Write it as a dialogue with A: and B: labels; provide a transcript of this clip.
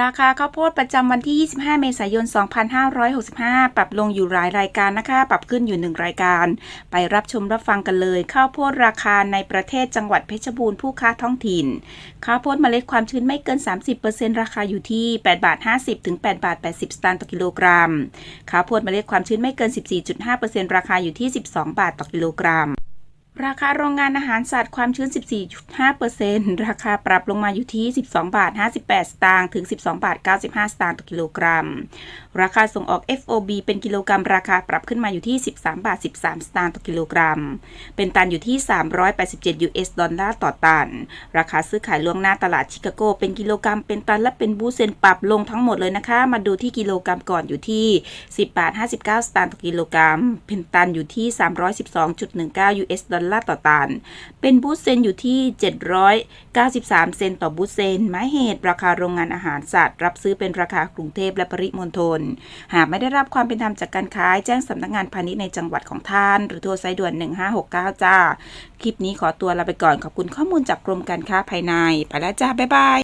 A: ราคาข้าวโพดประจำวันที่ 25 เมษายน 2565 ปรับลงอยู่หลายรายการนะคะ ปรับขึ้นอยู่ 1 รายการ ไปรับชมรับฟังกันเลย ข้าวโพดราคาในประเทศจังหวัดเพชรบูรณ์ผู้ค้าท้องถิ่น ข้าวโพดเมล็ดความชื้นไม่เกิน 30%ราคาอยู่ที่ 8 บาท 50 ถึง 8 บาท 80 สตางค์ต่อกิโลกรัม ข้าวโพดเมล็ดความชื้นไม่เกิน 14.5%ราคาอยู่ที่ 12 บาทต่อกิโลกรัม ราคาโรงงานอาหารสัตว์ความชื้น 14.5%ราคาปรับลงมาอยู่ที่ 12 บาท 58 สตางค์ ถึง 12 บาท 95 สตางค์ต่อกิโลกรัม ราคาส่งออก FOB เป็นกิโลกรัม ราคาปรับขึ้นมาอยู่ที่ 13 บาท 13 สตางค์ต่อกิโลกรัม เป็นตันอยู่ที่ 387 US ดอลลาร์ต่อตัน ราคาซื้อขายล่วงหน้าตลาดชิคาโก เป็นกิโลกรัม เป็นตันและเป็นบูเซนปรับลงทั้งหมดเลยนะคะ มาดูที่กิโลกรัมก่อนอยู่ที่ 10 บาท 59 สตางค์ต่อกิโลกรัม เป็นตันอยู่ที่ 312.19 US ดอลลาร์ต่อตัน เป็นบูตเซนอยู่ที่ 793 เซนต์ต่อบูตเซนหมายเหตุราคาโรงงานอาหารสัตว์ รับซื้อเป็นราคากรุงเทพและปริมณฑล หากไม่ได้รับความเป็นธรรมจากการขายแจ้งสำนักงานพาณิชย์ในจังหวัดของท่าน หรือโทรสายด่วน 1569 จ้า คลิปนี้ขอตัวลาไปก่อนขอบคุณข้อมูลจากกรมการค้าภายใน ไปแล้วจ้า บ๊ายบาย